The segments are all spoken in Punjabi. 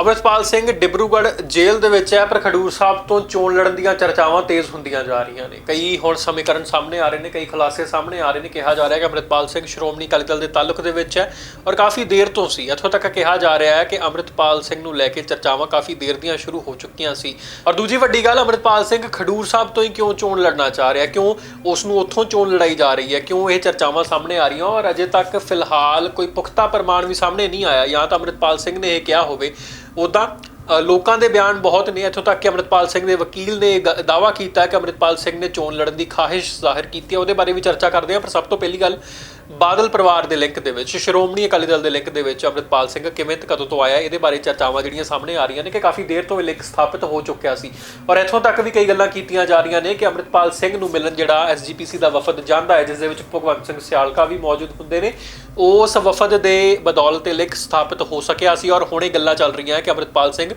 ਅਮਰਿਤਪਾਲ ਸਿੰਘ ਡਿਬਰੂਗੜ੍ਹ ਜੇਲ੍ਹ ਦੇ ਵਿੱਚ ਹੈ, ਪਰ ਖਡੂਰ ਸਾਹਿਬ ਤੋਂ ਚੋਣ ਲੜਨ ਦੀਆਂ ਚਰਚਾਵਾਂ ਤੇਜ਼ ਹੁੰਦੀਆਂ ਜਾ ਰਹੀਆਂ ਨੇ। ਕਈ ਹੁਣ ਸਮੀਕਰਨ ਸਾਹਮਣੇ ਆ ਰਹੇ ਨੇ, ਕਈ ਖੁਲਾਸੇ ਸਾਹਮਣੇ ਆ ਰਹੇ ਨੇ। ਕਿਹਾ ਜਾ ਰਿਹਾ ਹੈ ਕਿ ਅਮਰਿਤਪਾਲ ਸਿੰਘ ਸ਼੍ਰੋਮਣੀ ਅਕਾਲੀ ਦਲ ਦੇ ਤਾਲੁਕ ਦੇ ਵਿੱਚ ਹੈ ਔਰ ਕਾਫੀ ਦੇਰ ਤੋਂ ਸੀ। ਇੱਥੋਂ ਤੱਕ ਕਿਹਾ ਜਾ ਰਿਹਾ ਹੈ ਕਿ ਅਮਰਿਤਪਾਲ ਸਿੰਘ ਨੂੰ ਲੈ ਕੇ ਚਰਚਾਵਾਂ ਕਾਫੀ ਦੇਰ ਦੀਆਂ ਸ਼ੁਰੂ ਹੋ ਚੁੱਕੀਆਂ ਸੀ। ਔਰ ਦੂਜੀ ਵੱਡੀ ਗੱਲ, ਅਮਰਿਤਪਾਲ ਸਿੰਘ ਖਡੂਰ ਸਾਹਿਬ ਤੋਂ ਹੀ ਕਿਉਂ ਚੋਣ ਲੜਨਾ ਚਾਹ ਰਿਹਾ? ਕਿਉਂ ਉਸ ਨੂੰ ਉੱਥੋਂ ਚੋਣ ਲੜਾਈ ਜਾ ਰਹੀ ਹੈ? ਕਿਉਂ ਇਹ ਚਰਚਾਵਾਂ ਸਾਹਮਣੇ ਆ ਰਹੀਆਂ? ਔਰ ਅਜੇ ਤੱਕ ਫਿਲਹਾਲ ਕੋਈ ਪੁਖਤਾ ਪ੍ਰਮਾਣ ਵੀ ਸਾਹਮਣੇ ਨਹੀਂ ਆਇਆ। ਜਾਂ ਤਾਂ ਅਮਰਿਤਪਾਲ ਸਿੰਘ ਨੇ ਇਹ ਕਿਹਾ ਹੋਵੇ। ਉਦਾਂ ਲੋਕਾਂ ਦੇ ਬਿਆਨ ਬਹੁਤ ਨੇ। ਇੱਥੋਂ ਤੱਕ ਕਿ ਅਮਰਿਤਪਾਲ ਸਿੰਘ ਦੇ ਵਕੀਲ ਨੇ ਗ- ਦਾਅਵਾ ਕੀਤਾ ਕਿ ਅਮਰਿਤਪਾਲ ਸਿੰਘ ਨੇ ਚੋਣ ਲੜਨ ਦੀ ਖਾਹਿਸ਼ ਜ਼ਾਹਿਰ ਕੀਤੀ ਹੈ। ਉਹਦੇ ਬਾਰੇ ਵੀ ਚਰਚਾ ਕਰਦੇ ਹਾਂ, ਪਰ ਸਭ ਤੋਂ ਪਹਿਲੀ ਗੱਲ, ਬਾਦਲ ਪਰਿਵਾਰ ਦੇ ਲਿੰਕ ਦੇ ਵਿੱਚ, ਸ਼੍ਰੋਮਣੀ ਅਕਾਲੀ ਦਲ ਦੇ ਲਿੰਕ ਦੇ ਵਿੱਚ ਅਮਰਿਤਪਾਲ ਸਿੰਘ ਕਿਵੇਂ ਤੇ ਕਦੋਂ ਤੋਂ ਆਇਆ, ਇਹਦੇ ਬਾਰੇ ਚਰਚਾਵਾਂ ਜਿਹੜੀਆਂ ਸਾਹਮਣੇ ਆ ਰਹੀਆਂ ਨੇ ਕਿ ਕਾਫੀ ਦੇਰ ਤੋਂ ਇਹ ਲਿੰਕ ਸਥਾਪਿਤ ਹੋ ਚੁੱਕਿਆ ਸੀ। ਔਰ ਇੱਥੋਂ ਤੱਕ ਵੀ ਕਈ ਗੱਲਾਂ ਕੀਤੀਆਂ ਜਾ ਰਹੀਆਂ ਨੇ ਕਿ ਅਮਰਿਤਪਾਲ ਸਿੰਘ ਨੂੰ ਮਿਲਣ ਜਿਹੜਾ ਐਸਜੀਪੀਸੀ ਦਾ ਵਫਦ ਜਾਂਦਾ ਹੈ, ਜਿਸ ਦੇ ਵਿੱਚ ਭਗਵੰਤ ਸਿੰਘ ਸਿਆਲਕਾ ਵੀ ਮੌਜੂਦ ਹੁੰਦੇ ਨੇ, ਉਸ ਵਫਦ ਦੇ ਬਦੌਲਤ ਇਹ ਲਿੰਕ ਸਥਾਪਿਤ ਹੋ ਸਕਿਆ ਸੀ। ਔਰ ਹੁਣੇ ਗੱਲਾਂ ਚੱਲ ਰਹੀਆਂ ਕਿ ਅਮਰਿਤਪਾਲ ਸਿੰਘ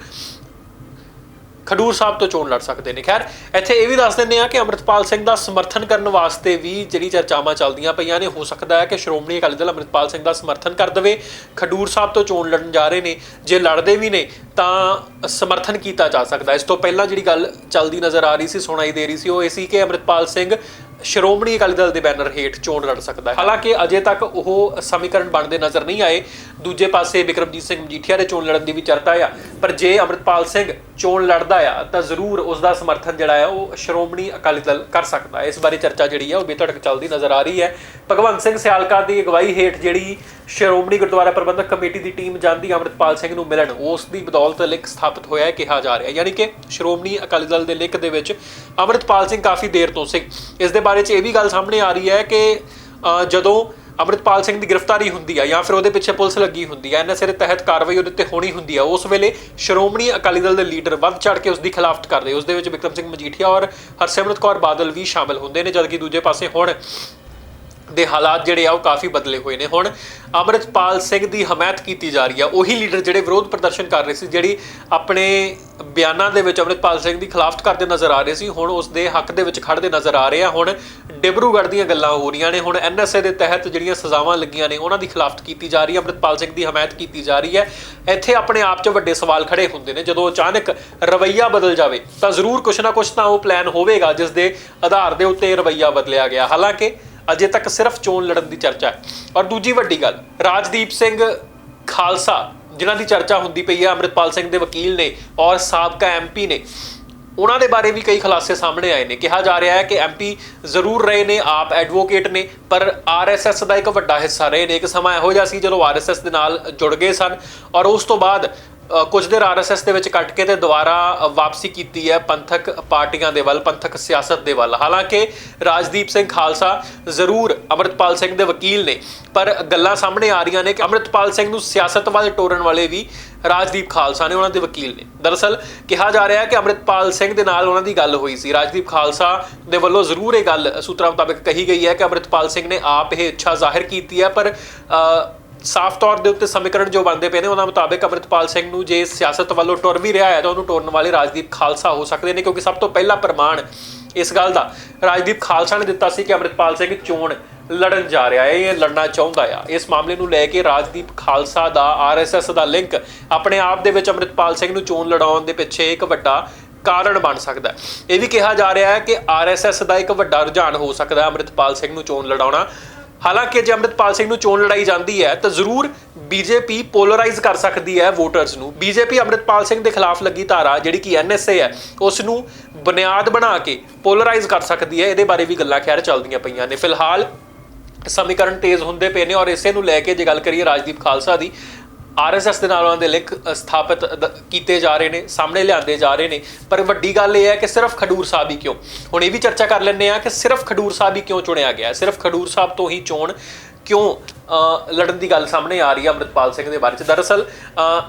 ਖਡੂਰ ਸਾਹਿਬ ਤੋਂ ਚੋਣ ਲੜ ਸਕਦੇ ਨੇ। ਖੈਰ, ਇੱਥੇ ਇਹ ਵੀ ਦੱਸ ਦਿੰਦੇ ਆ ਕਿ ਅਮਰਿਤਪਾਲ ਸਿੰਘ ਦਾ ਸਮਰਥਨ ਕਰਨ ਵਾਸਤੇ ਵੀ ਜਿਹੜੀ ਚਰਚਾਵਾਂ ਚੱਲਦੀਆਂ ਪਈਆਂ ਨੇ, ਹੋ ਸਕਦਾ ਹੈ ਕਿ ਸ਼੍ਰੋਮਣੀ ਅਕਾਲੀ ਦਲ ਅਮਰਿਤਪਾਲ ਸਿੰਘ ਦਾ ਸਮਰਥਨ ਕਰ ਦੇਵੇ। ਖਡੂਰ ਸਾਹਿਬ ਤੋਂ ਚੋਣ ਲੜਨ ਜਾ ਰਹੇ ਨੇ। ਜੇ ਲੜਦੇ ਵੀ ਨੇ, ਤਾਂ ਸਮਰਥਨ ਕੀਤਾ ਜਾ ਸਕਦਾ ਇਸ ਤੋਂ ਪਹਿਲਾਂ ਜਿਹੜੀ ਗੱਲ ਚੱਲਦੀ ਨਜ਼ਰ ਆ ਰਹੀ ਸੀ, ਸੁਣਾਈ ਦੇ ਰਹੀ ਸੀ, ਉਹ ਇਹ ਸੀ ਕਿ ਅਮਰਿਤਪਾਲ ਸਿੰਘ ਸ਼੍ਰੋਮਣੀ ਅਕਾਲੀ ਦਲ ਦੇ ਬੈਨਰ ਹੇਠ ਚੋਣ ਲੜ ਸਕਦਾ ਹੈ। ਹਾਲਾਂਕਿ ਅਜੇ ਤੱਕ ਉਹ ਸਮੀਕਰਨ ਬਣਦੇ ਨਜ਼ਰ ਨਹੀਂ ਆਏ। ਦੂਜੇ ਪਾਸੇ ਵਿਕਰਮਜੀਤ ਸਿੰਘ ਮਜੀਠੀਆ ਦੇ ਚੋਣ ਲੜਨ ਦੀ ਵੀ ਚਰਚਾ ਆ। ਪਰ ਜੇ ਅਮਰਿਤਪਾਲ ਸਿੰਘ ਚੋਣ ਲੜਦਾ ਆ, ਤਾਂ ਜ਼ਰੂਰ ਉਸ ਦਾ ਸਮਰਥਨ ਜਿਹੜਾ ਆ, ਉਹ ਸ਼੍ਰੋਮਣੀ ਅਕਾਲੀ ਦਲ ਕਰ ਸਕਦਾ ਹੈ। ਇਸ ਬਾਰੇ ਚਰਚਾ ਜਿਹੜੀ ਆ, ਉਹ ਬੇਧੜਕ ਚੱਲਦੀ ਨਜ਼ਰ ਆ ਰਹੀ ਹੈ। ਭਗਵੰਤ ਸਿੰਘ ਸਿਆਲਕਾ ਦੀ ਅਗਵਾਈ ਹੇਠ ਜਿਹੜੀ ਸ਼੍ਰੋਮਣੀ ਗੁਰਦੁਆਰਾ ਪ੍ਰਬੰਧਕ ਕਮੇਟੀ ਦੀ ਟੀਮ ਜਾਂਦੀ ਅਮਰਿਤਪਾਲ ਸਿੰਘ ਨੂੰ ਮਿਲਣ। ਉਸ ਦੀ ਬਦੌਲਤ ਲਿੰਕ ਸਥਾਪਿਤ ਹੋਇਆ ਕਿਹਾ ਜਾ ਰਿਹਾ ਯਾਨੀ ਕਿ ਸ਼੍ਰੋਮਣੀ ਅਕਾਲੀ ਦਲ ਦੇ ਲਿੰਕ ਦੇ ਵਿੱਚ ਅਮਰਿਤਪਾਲ ਸਿੰਘ ਕਾਫੀ ਦੇਰ ਤੋਂ ਸੀ। ਇਸ ਦੇ ਬਾਰੇ 'ਚ ਇਹ ਵੀ ਗੱਲ ਸਾਹਮਣੇ ਆ ਰਹੀ ਹੈ ਕਿ ਜਦੋਂ ਅਮਰਿਤਪਾਲ ਸਿੰਘ ਦੀ ਗ੍ਰਿਫਤਾਰੀ ਹੁੰਦੀ ਆ ਜਾਂ ਫਿਰ ਉਹਦੇ ਪਿੱਛੇ ਪੁਲਿਸ ਲੱਗੀ ਹੁੰਦੀ ਆ ਐਨਐਸਏ ਦੇ ਤਹਿਤ ਕਾਰਵਾਈ ਉਹਦੇ ਤੇ ਹੋਣੀ ਹੁੰਦੀ ਆ, ਉਸ ਵੇਲੇ ਸ਼੍ਰੋਮਣੀ ਅਕਾਲੀ ਦਲ ਦੇ ਲੀਡਰ ਵੱਧ ਚੜ ਕੇ ਉਸ ਦੀ ਖਿਲਾਫਤ ਕਰਦੇ ਉਸ ਦੇ ਵਿੱਚ ਵਿਕਰਮ ਸਿੰਘ ਮਜੀਠੀਆ ਔਰ ਹਰਸਿਮਰਤ ਕੌਰ ਬਾਦਲ ਵੀ ਸ਼ਾਮਲ ਹੁੰਦੇ ਨੇ, ਜਦਕਿ ਦੂਜੇ ਪਾਸੇ ਹੁਣ ਦੇ ਹਾਲਾਤ ਜਿਹੜੇ ਆ ਉਹ ਕਾਫੀ ਬਦਲੇ ਹੋਏ ਨੇ। ਹੁਣ ਅਮਰਿਤਪਾਲ ਸਿੰਘ ਦੀ ਹਮਾਇਤ ਕੀਤੀ ਜਾ ਰਹੀ ਆ। ਉਹੀ ਲੀਡਰ ਜਿਹੜੇ ਵਿਰੋਧ ਪ੍ਰਦਰਸ਼ਨ ਕਰ ਰਹੇ ਸੀ, ਜਿਹੜੀ ਆਪਣੇ ਬਿਆਨਾਂ ਦੇ ਵਿੱਚ ਅਮਰਿਤਪਾਲ ਸਿੰਘ ਦੀ ਖਿਲਾਫਤ ਕਰਦੇ ਨਜ਼ਰ ਆ ਰਹੇ ਸੀ, ਹੁਣ ਉਸ ਦੇ ਹੱਕ ਦੇ ਵਿੱਚ ਖੜਦੇ ਨਜ਼ਰ ਆ ਰਹੇ ਆ। ਹੁਣ ਡਿਬਰੂਗੜ੍ਹ ਦੀਆਂ ਗੱਲਾਂ ਹੋ ਰਹੀਆਂ ਨੇ। ਹੁਣ ਐਨਐਸਏ ਦੇ ਤਹਿਤ ਜਿਹੜੀਆਂ ਸਜ਼ਾਵਾਂ ਲੱਗੀਆਂ ਨੇ, ਉਹਨਾਂ ਦੀ ਖਿਲਾਫਤ ਕੀਤੀ ਜਾ ਰਹੀ ਹੈ ਅਮਰਿਤਪਾਲ ਸਿੰਘ ਦੀ ਹਮਾਇਤ ਕੀਤੀ ਜਾ ਰਹੀ ਹੈ। ਇੱਥੇ ਆਪਣੇ ਆਪ 'ਚ ਵੱਡੇ ਸਵਾਲ ਖੜੇ ਹੁੰਦੇ ਨੇ। ਜਦੋਂ ਅਚਾਨਕ ਰਵੱਈਆ ਬਦਲ ਜਾਵੇ, ਤਾਂ ਜ਼ਰੂਰ ਕੁਛ ਨਾ ਕੁਛ ਤਾਂ ਉਹ ਪਲਾਨ ਹੋਵੇਗਾ, ਜਿਸ ਦੇ ਆਧਾਰ ਦੇ ਉੱਤੇ ਰਵੱਈਆ ਬਦਲਿਆ ਗਿਆ। ਹਾਲਾਂਕਿ ਅਜੇ ਤੱਕ ਸਿਰਫ ਚੋਣ ਲੜਨ ਦੀ ਚਰਚਾ ਹੈ। ਔਰ ਦੂਜੀ ਵੱਡੀ ਗੱਲ, ਰਾਜਦੀਪ ਸਿੰਘ ਖਾਲਸਾ, ਜਿਨ੍ਹਾਂ ਦੀ ਚਰਚਾ ਹੁੰਦੀ ਪਈ ਹੈ, ਅੰਮ੍ਰਿਤਪਾਲ ਸਿੰਘ ਦੇ ਵਕੀਲ ਨੇ ਔਰ ਸਾਬਕਾ ਐਮਪੀ ਨੇ, ਉਹਨਾਂ ਦੇ ਬਾਰੇ ਵੀ ਕਈ ਖੁਲਾਸੇ ਸਾਹਮਣੇ ਆਏ ਨੇ। ਕਿਹਾ ਜਾ ਰਿਹਾ ਹੈ ਕਿ ਐਮਪੀ ਜ਼ਰੂਰ ਰਹੇ ਨੇ, ਆਪ ਐਡਵੋਕੇਟ ਨੇ, ਪਰ ਆਰਐਸਐਸ ਦਾ ਇੱਕ ਵੱਡਾ ਹਿੱਸਾ ਰਹੇ ਨੇ। ਇੱਕ ਸਮਾਂ ਇਹੋ ਜਿਹਾ ਸੀ ਜਦੋਂ ਆਰਐਸਐਸ ਦੇ ਨਾਲ ਜੁੜ ਗਏ ਸਨ। ਔਰ ਉਸ ਤੋਂ ਬਾਅਦ ਕੁਝ ਦੇਰ ਆਰਐਸਐਸ ਦੇ ਵਿੱਚ ਕੱਟ ਕੇ ਤੇ ਦੁਬਾਰਾ ਵਾਪਸੀ ਕੀਤੀ ਹੈ ਪੰਥਕ ਪਾਰਟੀਆਂ ਦੇ ਵੱਲ, ਪੰਥਕ ਸਿਆਸਤ ਦੇ ਵੱਲ। ਹਾਲਾਂਕਿ ਰਾਜਦੀਪ ਸਿੰਘ ਖਾਲਸਾ ਜ਼ਰੂਰ ਅਮਰਿਤਪਾਲ ਸਿੰਘ ਦੇ ਵਕੀਲ ਨੇ, ਪਰ ਗੱਲਾਂ ਸਾਹਮਣੇ ਆ ਰਹੀਆਂ ਨੇ ਕਿ ਅਮਰਿਤਪਾਲ ਸਿੰਘ ਨੂੰ ਸਿਆਸਤ ਵੱਲ ਟੋਰਨ ਵਾਲੇ ਵੀ ਰਾਜਦੀਪ ਖਾਲਸਾ ਨੇ ਉਹਨਾਂ ਦੇ ਵਕੀਲ ਨੇ। ਦਰਅਸਲ ਕਿਹਾ ਜਾ ਰਿਹਾ ਹੈ ਕਿ ਅਮਰਿਤਪਾਲ ਸਿੰਘ ਦੇ ਨਾਲ ਉਹਨਾਂ ਦੀ ਗੱਲ ਹੋਈ ਸੀ। ਰਾਜਦੀਪ ਖਾਲਸਾ ਦੇ ਵੱਲੋਂ ਜ਼ਰੂਰ ਇਹ ਗੱਲ ਸੂਤਰਾਂ ਮੁਤਾਬਕ ਕਹੀ ਗਈ ਹੈ ਕਿ ਅਮਰਿਤਪਾਲ ਸਿੰਘ ਨੇ ਆਪ ਇਹ ਇੱਛਾ ਜ਼ਾਹਿਰ ਕੀਤੀ ਹੈ, ਪਰ ਸਾਫ਼ ਤੌਰ ਦੇ ਉੱਤੇ ਸਮੀਕਰਨ ਜੋ ਬਣਦੇ ਪਏ ਨੇ, ਉਹਨਾਂ ਮੁਤਾਬਕ ਅਮਰਿਤਪਾਲ ਸਿੰਘ ਨੂੰ ਜੇ ਸਿਆਸਤ ਵੱਲੋਂ ਟੁਰ ਵੀ ਰਿਹਾ ਹੈ, ਤਾਂ ਉਹਨੂੰ ਟੁਰਨ ਵਾਲੇ ਰਾਜਦੀਪ ਖਾਲਸਾ ਹੋ ਸਕਦੇ ਨੇ, ਕਿਉਂਕਿ ਸਭ ਤੋਂ ਪਹਿਲਾ ਪ੍ਰਮਾਣ ਇਸ ਗੱਲ ਦਾ। ਰਾਜਦੀਪ ਖਾਲਸਾ ਨੇ ਦਿੱਤਾ ਸੀ ਕਿ ਅਮਰਿਤਪਾਲ ਸਿੰਘ ਚੋਣ ਲੜਨ ਜਾ ਰਿਹਾ ਹੈ, ਇਹ ਲੜਨਾ ਚਾਹੁੰਦਾ ਆ। ਇਸ ਮਾਮਲੇ ਨੂੰ ਲੈ ਕੇ ਰਾਜਦੀਪ ਖਾਲਸਾ ਦਾ ਆਰਐਸਐਸ ਦਾ ਲਿੰਕ ਆਪਣੇ ਆਪ ਦੇ ਵਿੱਚ ਅਮਰਿਤਪਾਲ ਸਿੰਘ ਨੂੰ ਚੋਣ ਲੜਾਉਣ ਦੇ ਪਿੱਛੇ ਇੱਕ ਵੱਡਾ ਕਾਰਨ ਬਣ ਸਕਦਾ ਹੈ। ਇਹ ਵੀ ਕਿਹਾ ਜਾ ਰਿਹਾ ਹੈ ਕਿ ਆਰਐਸਐਸ ਦਾ ਇੱਕ ਵੱਡਾ ਰੁਝਾਨ ਹੋ ਸਕਦਾ ਹੈ ਅਮਰਿਤਪਾਲ ਸਿੰਘ ਨੂੰ ਚੋਣ ਲੜਾਉਣਾ। ਹਾਲਾਂਕਿ ਜੇ ਅੰਮ੍ਰਿਤਪਾਲ ਸਿੰਘ ਨੂੰ ਚੋਣ ਲੜਾਈ ਜਾਂਦੀ ਹੈ, ਤਾਂ ਜ਼ਰੂਰ ਬੀਜੇਪੀ ਪੋਲਰਾਈਜ਼ ਕਰ ਸਕਦੀ ਹੈ ਵੋਟਰਸ ਨੂੰ। ਬੀਜੇਪੀ ਅੰਮ੍ਰਿਤਪਾਲ ਸਿੰਘ ਦੇ ਖਿਲਾਫ ਲੱਗੀ ਧਾਰਾ, ਜਿਹੜੀ ਕਿ ਐਨਐਸਏ ਹੈ, ਉਸ ਨੂੰ ਬੁਨਿਆਦ ਬਣਾ ਕੇ ਪੋਲਰਾਈਜ਼ ਕਰ ਸਕਦੀ ਹੈ। ਇਹਦੇ ਬਾਰੇ ਵੀ ਗੱਲਾਂ ਖੈਰ ਚੱਲਦੀਆਂ ਪਈਆਂ ਨੇ। ਫਿਲਹਾਲ ਸਮੀਕਰਨ ਤੇਜ਼ ਹੁੰਦੇ ਪਏ ਨੇ ਔਰ ਇਸੇ ਨੂੰ ਲੈ ਕੇ ਜੇ ਗੱਲ ਕਰੀਏ ਰਾਜਦੀਪ ਖਾਲਸਾ ਦੀ ਆਰਐਸਐਸ ਦੇ ਨਾਲ ਉਹਨਾਂ ਦੇ ਲਿੰਕ ਸਥਾਪਿਤ ਦ- ਕੀਤੇ ਜਾ ਰਹੇ ਨੇ, ਸਾਹਮਣੇ ਲਿਆਂਦੇ ਜਾ ਰਹੇ ਨੇ। ਪਰ ਵੱਡੀ ਗੱਲ ਇਹ ਹੈ ਕਿ ਸਿਰਫ ਖਡੂਰ ਸਾਹਿਬ ਹੀ ਕਿਉਂ? ਹੁਣ ਇਹ ਵੀ ਚਰਚਾ ਕਰ ਲੈਂਦੇ ਆ ਕਿ ਸਿਰਫ ਖਡੂਰ ਸਾਹਿਬ ਹੀ ਕਿਉਂ ਚੁਣਿਆ ਗਿਆ? ਸਿਰਫ ਖਡੂਰ ਸਾਹਿਬ ਤੋਂ ਹੀ ਚੋਣ ਕਿਉਂ ਲੜਨ ਦੀ ਗੱਲ ਸਾਹਮਣੇ ਆ ਰਹੀ ਹੈ ਅੰਮ੍ਰਿਤਪਾਲ ਸਿੰਘ ਦੇ ਬਾਰੇ ਚ? ਦਰਅਸਲ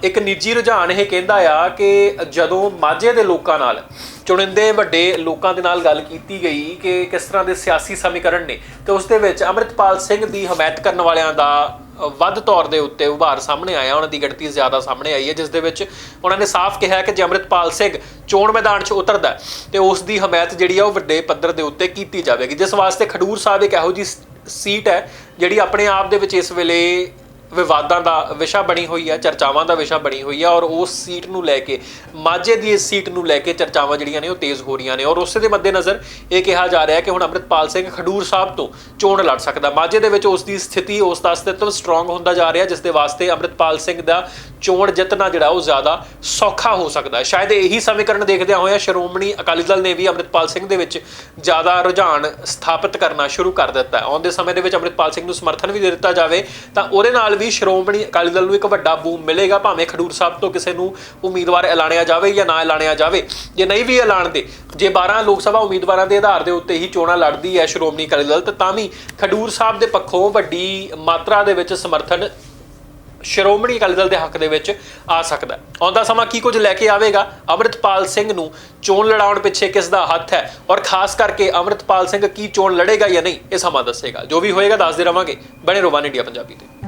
ਇੱਕ ਨਿੱਜੀ ਰੁਝਾਨ ਇਹ ਕਹਿੰਦਾ ਆ ਕਿ ਜਦੋਂ ਮਾਝੇ ਦੇ ਲੋਕਾਂ ਨਾਲ, ਚੁਣਿੰਦੇ ਵੱਡੇ ਲੋਕਾਂ ਦੇ ਨਾਲ ਗੱਲ ਕੀਤੀ ਗਈ ਕਿ ਕਿਸ ਤਰ੍ਹਾਂ ਦੇ ਸਿਆਸੀ ਸਮੀਕਰਨ ਨੇ, ਤੇ ਉਸ ਦੇ ਵਿੱਚ ਅੰਮ੍ਰਿਤਪਾਲ ਸਿੰਘ ਦੀ ਹਮਾਇਤ ਕਰਨ ਵਾਲਿਆਂ ਦਾ ਵੱਧ ਤੌਰ ਦੇ ਉੱਤੇ ਉਭਾਰ ਸਾਹਮਣੇ ਆਇਆ ਉਹਨਾਂ ਦੀ ਗਿਣਤੀ ਜ਼ਿਆਦਾ ਸਾਹਮਣੇ ਆਈ ਹੈ ਜਿਸ ਦੇ ਵਿੱਚ ਉਹਨਾਂ ਨੇ ਸਾਫ਼ ਕਿਹਾ ਕਿ ਜੇ ਅੰਮ੍ਰਿਤਪਾਲ ਸਿੰਘ ਚੋਣ ਮੈਦਾਨ 'ਚ ਉਤਰਦਾ ਹੈ, ਤੇ ਉਸ ਦੀ ਹਮਾਇਤ ਜਿਹੜੀ ਆ ਉਹ ਵੱਡੇ ਪੱਧਰ ਦੇ ਉੱਤੇ ਕੀਤੀ ਜਾਵੇਗੀ। ਜਿਸ ਵਾਸਤੇ ਖਡੂਰ ਸਾਹਿਬ ਇੱਕ ਇਹੋ ਜੀ ਸੀਟ ਹੈ ਜਿਹੜੀ ਆਪਣੇ ਆਪ ਦੇ ਵਿੱਚ ਇਸ ਵੇਲੇ ਵਿਵਾਦਾਂ ਦਾ ਵਿਸ਼ਾ ਬਣੀ ਹੋਈ ਹੈ ਚਰਚਾਵਾਂ ਦਾ ਵਿਸ਼ਾ ਬਣੀ ਹੋਈ ਹੈ ਔਰ ਉਸ ਸੀਟ ਨੂੰ ਲੈ ਕੇ, ਮਾਝੇ ਦੀ ਇਸ ਸੀਟ ਨੂੰ ਲੈ ਕੇ ਚਰਚਾਵਾਂ ਜਿਹੜੀਆਂ ਨੇ ਉਹ ਤੇਜ਼ ਹੋ ਰਹੀਆਂ ਨੇ ਔਰ ਉਸੇ ਦੇ ਮੱਦੇਨਜ਼ਰ ਇਹ ਕਿਹਾ ਜਾ ਰਿਹਾ ਹੈ ਕਿ ਹੁਣ ਅੰਮ੍ਰਿਤਪਾਲ ਸਿੰਘ ਖਡੂਰ ਸਾਹਿਬ ਤੋਂ ਚੋਣ ਲੜ ਸਕਦਾ। ਮਾਝੇ ਦੇ ਵਿੱਚ ਉਸ ਦੀ ਸਥਿਤੀ, ਉਸ ਦਾ ਅਸਤਿਤਵ ਸਟਰੋਂਗ ਹੁੰਦਾ ਜਾ ਰਿਹਾ, ਜਿਸ ਦੇ ਵਾਸਤੇ ਅੰਮ੍ਰਿਤਪਾਲ ਸਿੰਘ ਦਾ ਚੋਣ ਜਿੱਤਣਾ ਜਿਹੜਾ ਉਹ ਜ਼ਿਆਦਾ ਸੌਖਾ ਹੋ ਸਕਦਾ। ਹੈ ਸ਼ਾਇਦ ਇਹੀ ਸਮੀਕਰਨ ਦੇਖਦਿਆਂ ਹੋਇਆ ਸ਼੍ਰੋਮਣੀ ਅਕਾਲੀ ਦਲ ਨੇ ਵੀ ਅੰਮ੍ਰਿਤਪਾਲ ਸਿੰਘ ਦੇ ਵਿੱਚ ਜ਼ਿਆਦਾ ਰੁਝਾਨ ਸਥਾਪਿਤ ਕਰਨਾ ਸ਼ੁਰੂ ਕਰ ਦਿੱਤਾ। ਹੈ ਆਉਂਦੇ ਸਮੇਂ ਦੇ ਵਿੱਚ ਅੰਮ੍ਰਿਤਪਾਲ ਸਿੰਘ ਨੂੰ ਸਮਰਥਨ ਵੀ ਦੇ ਦਿੱਤਾ ਜਾਵੇ ਤਾਂ ਉਹਦੇ ਨਾਲ ਵੀ ਸ਼੍ਰੋਮਣੀ ਅਕਾਲੀ ਦਲ ਨੂੰ ਇੱਕ ਵੱਡਾ ਬੂਮ ਮਿਲੇਗਾ, ਭਾਵੇਂ ਖਡੂਰ ਸਾਹਿਬ ਤੋਂ ਕਿਸੇ ਨੂੰ ਉਮੀਦਵਾਰ ਐਲਾਨਿਆ ਜਾਵੇ ਜਾਂ ਨਾ ਐਲਾਨਿਆ ਜਾਵੇ। ਜੇ ਨਹੀਂ ਵੀ ਐਲਾਨਦੇ ਜੇ 12 ਲੋਕ ਸਭਾ ਉਮੀਦਵਾਰਾਂ ਦੇ ਆਧਾਰ ਦੇ ਉੱਤੇ ਹੀ ਚੋਣਾਂ ਲੜਦੀ ਹੈ ਸ਼੍ਰੋਮਣੀ ਅਕਾਲੀ ਦਲ, ਤਾਂ ਵੀ ਖਡੂਰ ਸਾਹਿਬ ਦੇ ਪੱਖੋਂ ਵੱਡੀ ਮਾਤਰਾ ਦੇ ਵਿੱਚ ਸਮਰਥਨ ਸ਼੍ਰੋਮਣੀ ਅਕਾਲੀ ਦਲ ਦੇ ਹੱਕ ਦੇ ਵਿੱਚ ਆ ਸਕਦਾ ਆਉਂਦਾ ਸਮਾਂ ਕੀ ਕੁਝ ਲੈ ਕੇ ਆਵੇਗਾ? ਅੰਮ੍ਰਿਤਪਾਲ ਸਿੰਘ ਨੂੰ ਚੋਣ ਲੜਾਉਣ ਪਿੱਛੇ ਕਿਸ ਦਾ ਹੱਥ ਹੈ? ਔਰ ਖਾਸ ਕਰਕੇ ਅੰਮ੍ਰਿਤਪਾਲ ਸਿੰਘ ਕੀ ਚੋਣ ਲੜੇਗਾ ਜਾਂ ਨਹੀਂ, ਇਹ ਸਮਾਂ ਦੱਸੇਗਾ। ਜੋ ਵੀ ਹੋਏਗਾ, ਦੱਸਦੇ ਰਵਾਂਗੇ। ਬਣੇ ਰੋਵਾਨ ਇੰਡੀਆ ਪੰਜਾਬੀ ਤੇ।